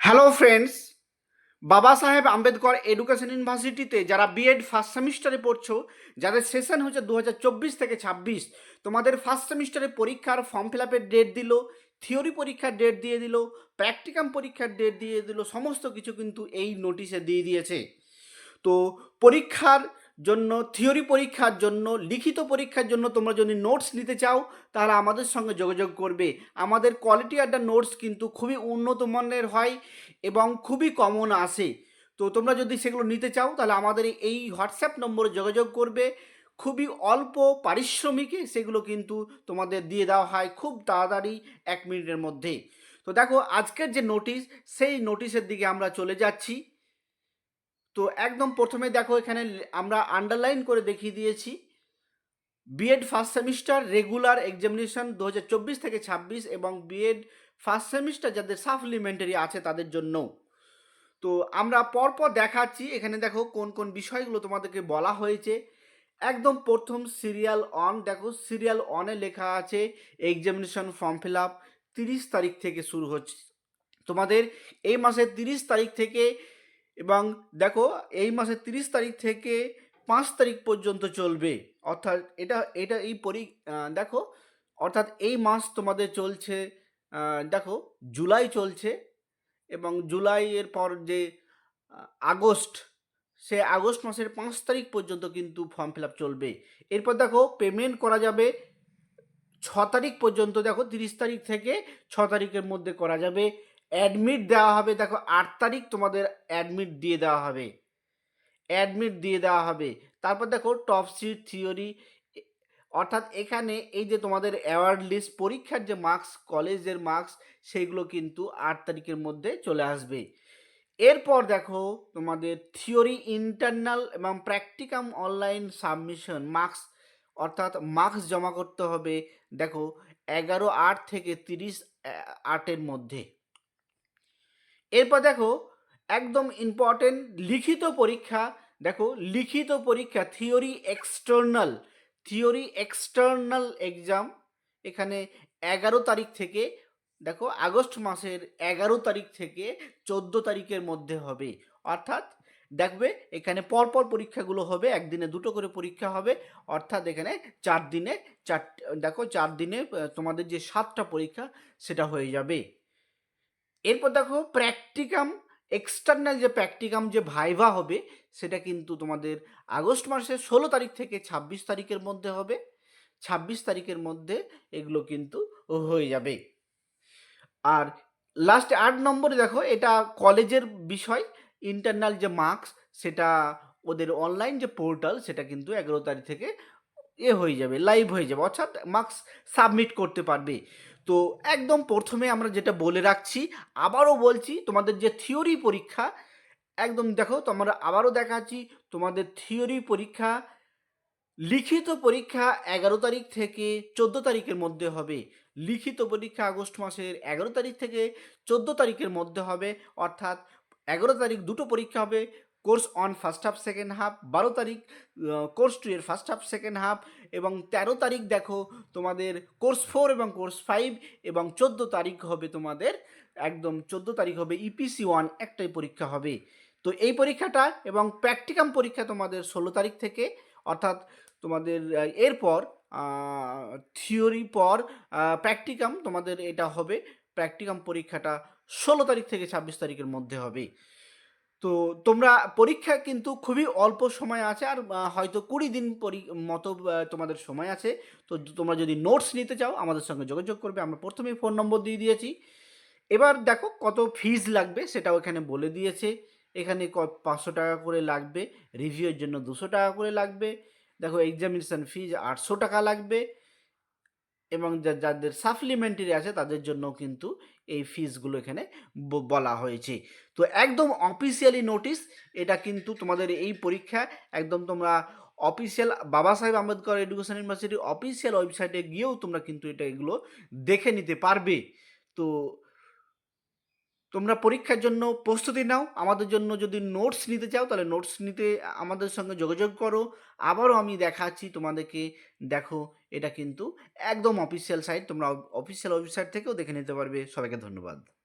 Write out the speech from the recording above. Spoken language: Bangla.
হ্যালো ফ্রেন্ডস বাবা সাহেব আম্বেদকর এডুকেশন ইউনিভার্সিটিতে যারা বিএড ফার্স্ট সেমিস্টারে পড়ছো, যাদের সেশন হচ্ছে দু হাজার চব্বিশ থেকে ছাব্বিশ, তোমাদের ফার্স্ট সেমিস্টারে পরীক্ষার ফর্ম ফিল আপের ডেট দিল থিওরি পরীক্ষার ডেট দিয়ে দিল প্র্যাকটিকাম পরীক্ষার ডেট দিয়ে দিল, সমস্ত কিছু কিন্তু এই নোটিশে দিয়ে দিয়েছে। তো পরীক্ষার জন্য থিওরি পরীক্ষার জন্য, লিখিত পরীক্ষার জন্য তোমরা যদি নোটস নিতে চাও তাহলে আমাদের সঙ্গে যোগাযোগ করবে। আমাদের কোয়ালিটি আড্ডা নোটস কিন্তু খুবই উন্নত মানের হয় এবং খুবই কমন আসে। তো তোমরা যদি সেগুলো নিতে চাও, তাহলে আমাদের এই হোয়াটসঅ্যাপ নম্বরে যোগাযোগ করবে। খুবই অল্প পারিশ্রমিকে সেগুলো কিন্তু তোমাদের দিয়ে দেওয়া হয় খুব তাড়াতাড়ি এক মিনিটের মধ্যে। তো দেখো, আজকের যে নোটিশ সেই নোটিশের দিকে আমরা চলে যাচ্ছি। তো একদম প্রথমে দেখো এখানে আমরা আন্ডারলাইন করে দেখিয়ে দিয়েছি। BEd first semester regular examination দু হাজার চব্বিশ থেকে ছাব্বিশ এবং বিএড ফার্স্ট সেমিস্টার যাদের সাপ্লিমেন্টারি আছে তাদের জন্য তো আমরা পরপর দেখাচ্ছি, এখানে দেখো কোন কোন বিষয়গুলো তোমাদেরকে বলা হয়েছে। একদম প্রথম সিরিয়াল অন দেখো সিরিয়াল অনে লেখা আছে এক্সামিনেশন ফর্ম ফিল আপ তিরিশ তারিখ থেকে শুরু হচ্ছে। তোমাদের এই মাসের তিরিশ তারিখ থেকে এবং দেখো, এই মাসের তিরিশ তারিখ থেকে পাঁচ তারিখ পর্যন্ত চলবে। অর্থাৎ এটা এটা এই পরি দেখো, অর্থাৎ এই মাস তোমাদের চলছে দেখো, জুলাই চলছে এবং জুলাইয়ের পর যে আগস্ট, সে আগস্ট মাসের পাঁচ তারিখ পর্যন্ত কিন্তু ফর্ম ফিল আপ চলবে। এরপর দেখো পেমেন্ট করা যাবে ছ তারিখ পর্যন্ত, দেখো, তিরিশ তারিখ থেকে ছ তারিখের মধ্যে করা যাবে। অ্যাডমিট দেওয়া হবে, দেখো আট তারিখ তোমাদের অ্যাডমিট দিয়ে দেওয়া হবে। অ্যাডমিট দিয়ে দেওয়া হবে। তারপর দেখো টপ সিট থিওরি অর্থাৎ এখানে এই যে তোমাদের অ্যাওয়ার্ড লিস্ট পরীক্ষার যে মার্কস কলেজের মার্কস সেইগুলো কিন্তু আট তারিখের মধ্যে চলে আসবে। এরপর দেখো তোমাদের থিওরি ইন্টারনাল এবং প্র্যাকটিকাম অনলাইন সাবমিশন মার্কস অর্থাৎ মার্কস জমা করতে হবে, দেখো এগারো আট থেকে তিরিশ আটের মধ্যে। এরপর দেখো, একদম ইম্পর্টেন্ট লিখিত পরীক্ষা, দেখো, লিখিত পরীক্ষা theory external theory external exam এখানে এগারো তারিখ থেকে, দেখো, আগস্ট মাসের এগারো তারিখ থেকে চোদ্দ তারিখের মধ্যে হবে। অর্থাৎ, দেখবে, এখানে পরপর পরীক্ষাগুলো হবে, একদিনে দুটো করে পরীক্ষা হবে, অর্থাৎ এখানে চার দিনে চার দেখো, চার দিনে তোমাদের যে সাতটা পরীক্ষা, সেটা হয়ে যাবে। এরপর দেখো প্র্যাকটিকাম এক্সটার্নাল যে প্র্যাকটিকাম যে ভাইভা হবে, সেটা কিন্তু তোমাদের আগস্ট মাসের ষোলো তারিখ থেকে ছাব্বিশ তারিখের মধ্যে হবে। ছাব্বিশ তারিখের মধ্যে এগুলো কিন্তু হয়ে যাবে। আর লাস্ট আট নম্বরে দেখো, এটা কলেজের বিষয় ইন্টারনাল যে মার্কস সেটা ওদের অনলাইন যে পোর্টাল সেটা কিন্তু এগারো তারিখ থেকে এ হয়ে যাবে লাইভ হয়ে যাবে। অর্থাৎ মার্কস সাবমিট করতে পারবে। তো একদম প্রথমে আমরা যেটা বলে রাখছি, আবারও বলছি, তোমাদের যে থিওরি পরীক্ষা, একদম দেখো তোমরা আবারও দেখাচ্ছি, তোমাদের থিওরি পরীক্ষা, লিখিত পরীক্ষা এগারো তারিখ থেকে চোদ্দ তারিখের মধ্যে হবে। লিখিত পরীক্ষা আগস্ট মাসের এগারো তারিখ থেকে চোদ্দ তারিখের মধ্যে হবে, অর্থাৎ এগারো তারিখ দুটো পরীক্ষা হবে course on first half, second half, বারো তারিখ কোর্স টু এর ফার্স্ট হাফ, সেকেন্ড হাফ, এবং তেরো তারিখ দেখো তোমাদের কোর্স ফোর এবং কোর্স ফাইভ, এবং চোদ্দ তারিখ হবে তোমাদের, একদম চোদ্দ তারিখ হবে ইপিসি ওয়ান একটাই পরীক্ষা হবে। তো এই পরীক্ষাটা এবং প্র্যাকটিকাম পরীক্ষা তোমাদের ষোলো তারিখ থেকে, অর্থাৎ তোমাদের এরপর থিওরি পর প্র্যাকটিকাম তোমাদের এটা হবে প্র্যাকটিকাম পরীক্ষাটা ষোলো তারিখ থেকে ছাব্বিশ তারিখের মধ্যে হবে। তো তোমরা পরীক্ষা কিন্তু খুবই অল্প সময় আছে আর হয়তো কুড়ি দিন পরি, মতো তোমাদের সময় আছে। তো তোমরা যদি নোটস নিতে চাও, আমাদের সঙ্গে যোগাযোগ করবে। আমরা প্রথমেই ফোন নম্বর দিয়ে দিয়েছি। এবার দেখো কত ফিজ লাগবে সেটাও এখানে বলে দিয়েছে। এখানে ক, পাঁচশো টাকা করে লাগবে। রিভিউয়ের জন্য দুশো টাকা করে লাগবে। দেখো এক্সামিনেশান ফিজ আটশো টাকা লাগবে। এবং যাদের সাপ্লিমেন্টারি আছে তাদের জন্য কিন্তু এই ফিজগুলো এখানে বলা হয়েছে। তো একদম অফিসিয়ালি নোটিস এটা কিন্তু তোমাদের এই পরীক্ষা, একদম তোমরা অফিসিয়াল বাবা সাহেব আম্বেদকর এডুকেশন ইউনিভার্সিটির অফিসিয়াল ওয়েবসাইটে গিয়েও তোমরা কিন্তু এটা এগুলো দেখে নিতে পারবে। তো তোমরা পরীক্ষার জন্য প্রস্তুতি নাও। আমাদের জন্য যদি নোটস নিতে চাও, তাহলে নোটস নিতে আমাদের সঙ্গে যোগাযোগ করো। আবারও আমি দেখাচ্ছি তোমাদেরকে, দেখো, এটা কিন্তু একদম অফিসিয়াল সাইট তোমরা অফিসিয়াল ওয়েবসাইট থেকেও দেখে নিতে পারবে। সবাইকে ধন্যবাদ।